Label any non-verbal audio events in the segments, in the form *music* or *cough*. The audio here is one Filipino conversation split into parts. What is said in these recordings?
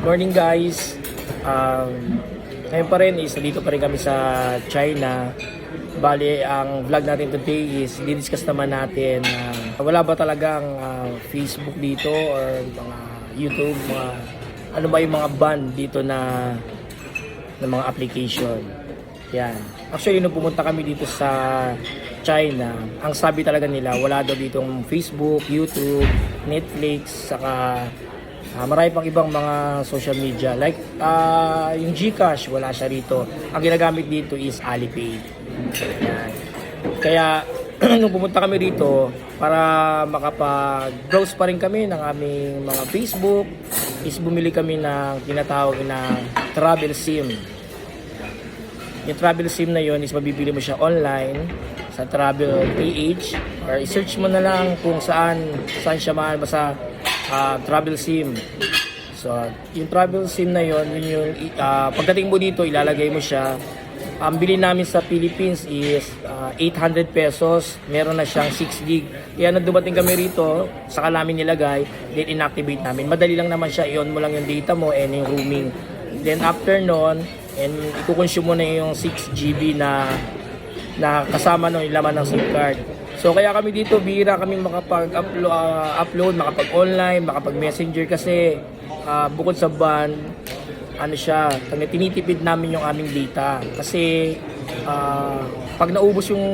Morning guys. Um, ngayon pa rin is dito pa rin kami sa China. Bali, ang vlog natin today is didiscuss naman natin na wala ba talagang ah, Facebook dito or mga YouTube, mga ano ba yung mga ban dito na ng mga application. Yan. Actually, nung pumunta kami dito sa China, ang sabi talaga nila, wala daw ditong Facebook, YouTube, Netflix, saka ah, marami pang ibang mga social media. Like, ah, yung Gcash, wala siya rito. Ang ginagamit dito is Alipay. Yan. Kaya, *clears throat* nung pumunta kami rito, para makapag-browse pa rin kami ng aming mga Facebook, is bumili kami ng tinatawag na travel SIM. Yung travel SIM na yon is mabibili mo siya online sa Travel PH or i-search mo na lang kung saan saan siya mahal basta ah, travel SIM. So, yung travel SIM na yon, yun yung ah, pagdating mo dito ilalagay mo siya. Ang bili namin sa Philippines is ah, 800 pesos. Meron na siyang 6 gig. Kaya nung dumating kami rito, saka namin nilagay, then inactivate namin. Madali lang naman siya, i-on mo lang yung data mo and yung roaming. Then after nun, and ikukonsume mo na yung 6 GB na na kasama no yung laman ng SIM card. So kaya kami dito bihira kami makapag-upload, upload, makapag-online, makapag-messenger kasi ah, bukod sa ban, ano siya, tinitipid namin yung aming data kasi ah, pag naubos yung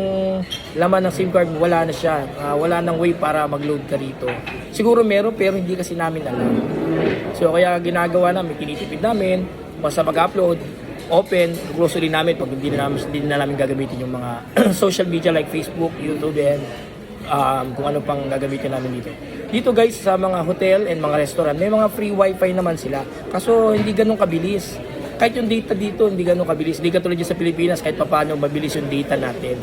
laman ng SIM card wala na siya. Ah, wala nang way para mag-load ka rito. Siguro meron pero hindi kasi namin alam. So kaya ginagawa namin, tinitipid namin, basta mag-upload, open, grocery namin pag hindi na namin, hindi na namin gagamitin yung mga *clears throat* social media like Facebook, YouTube, and um, kung ano pang gagamitin namin dito. Dito guys, sa mga hotel and mga restaurant, may mga free wifi naman sila. Kaso hindi ganun kabilis. Kahit yung data dito, hindi ganun kabilis. Hindi katulad sa Pilipinas, kahit paano mabilis yung data natin.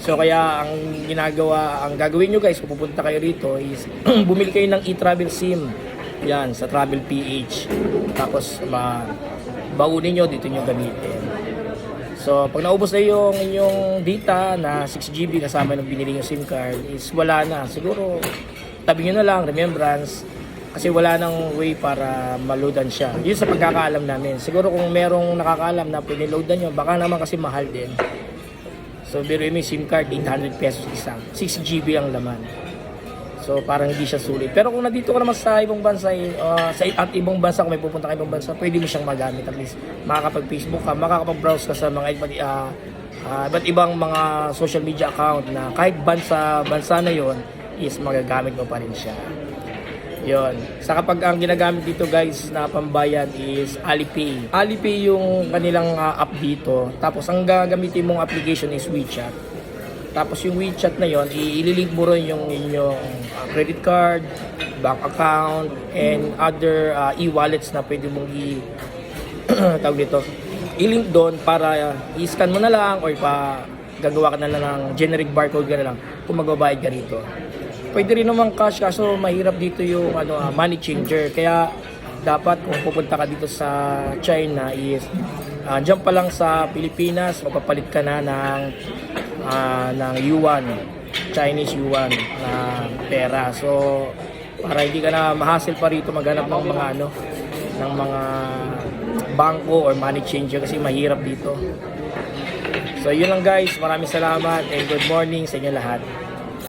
So kaya ang ginagawa, ang gagawin nyo guys kung pupunta kayo rito is *clears throat* bumili kayo ng e-travel SIM. Yan, sa Travel PH. Tapos ma baunin nyo, dito nyo gamitin. So pag naubos na yung inyong data na 6 GB kasama ng binili yung SIM card is wala na. Siguro tabi nyo na lang, remembrance. Kasi wala nang way para maloadan siya. Yun sa pagkakaalam namin. Siguro kung merong nakakaalam na pwede loadan nyo, baka naman kasi mahal din. So, biro yung SIM card, 800 pesos isang. 6 GB ang laman. So, parang hindi siya sulit. Pero kung nandito ka naman sa ibang bansa, uh, sa at ibang bansa, kung may pupunta ka ibang bansa, pwede mo siyang magamit. At least, makakapag-Facebook ka, makakapag-browse ka sa mga iba't, uh, uh, iba't ibang mga social media account na kahit bansa, bansa na yon is magagamit mo pa rin siya. Yon. Sa kapag ang ginagamit dito guys na pambayad is Alipay. Alipay yung kanilang uh, app dito. Tapos ang gagamitin mong application is WeChat. Tapos yung WeChat na yon, ililink mo rin yung inyong uh, credit card, bank account, and other uh, e-wallets na pwede mong i *clears throat* tawag dito, i-link doon para uh, i-scan mo na lang or pa gagawa ka na lang ng generic barcode ka na lang kung magbabayad ka rito. Pwede rin naman cash kaso mahirap dito yung ano ah, money changer. Kaya dapat kung pupunta ka dito sa China is uh, dyan pa lang sa Pilipinas magpapalit ka na ng ah, ng yuan, Chinese yuan na pera. So para hindi ka na mahassle pa rito maghanap ng mga ano ng mga bangko or money changer kasi mahirap dito. So yun lang guys, maraming salamat and good morning sa inyo lahat.